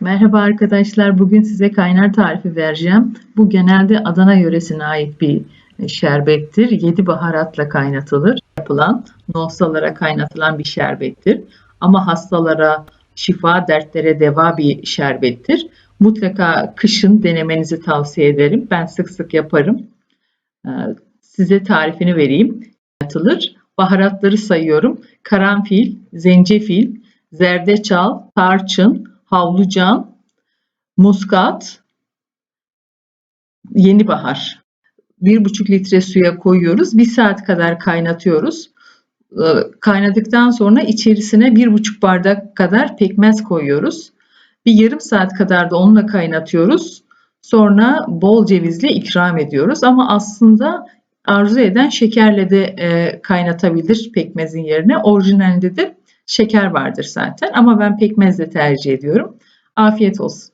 Merhaba arkadaşlar. Bugün size kaynar tarifi vereceğim. Bu genelde Adana yöresine ait bir e, şerbettir. 7 baharatla kaynatılır. Yapılan, nohsalara kaynatılan bir şerbettir. Ama hastalara şifa, dertlere deva bir şerbettir. Mutlaka kışın denemenizi tavsiye ederim. Ben sık sık yaparım. Ee, Size tarifini vereyim. Atılır. Baharatları sayıyorum. Karanfil, zencefil, zerdeçal, tarçın, havlucan, muskat, yeni bahar. Bir buçuk litre suya koyuyoruz. Bir saat kadar kaynatıyoruz. Ee, Kaynadıktan sonra içerisine bir buçuk bardak kadar pekmez koyuyoruz. Bir yarım saat kadar da onunla kaynatıyoruz. Sonra bol cevizle ikram ediyoruz. Ama aslında arzu eden şekerle de e, kaynatabilir pekmezin yerine. Orijinalinde de şeker vardır zaten ama ben pekmezle tercih ediyorum. Afiyet olsun.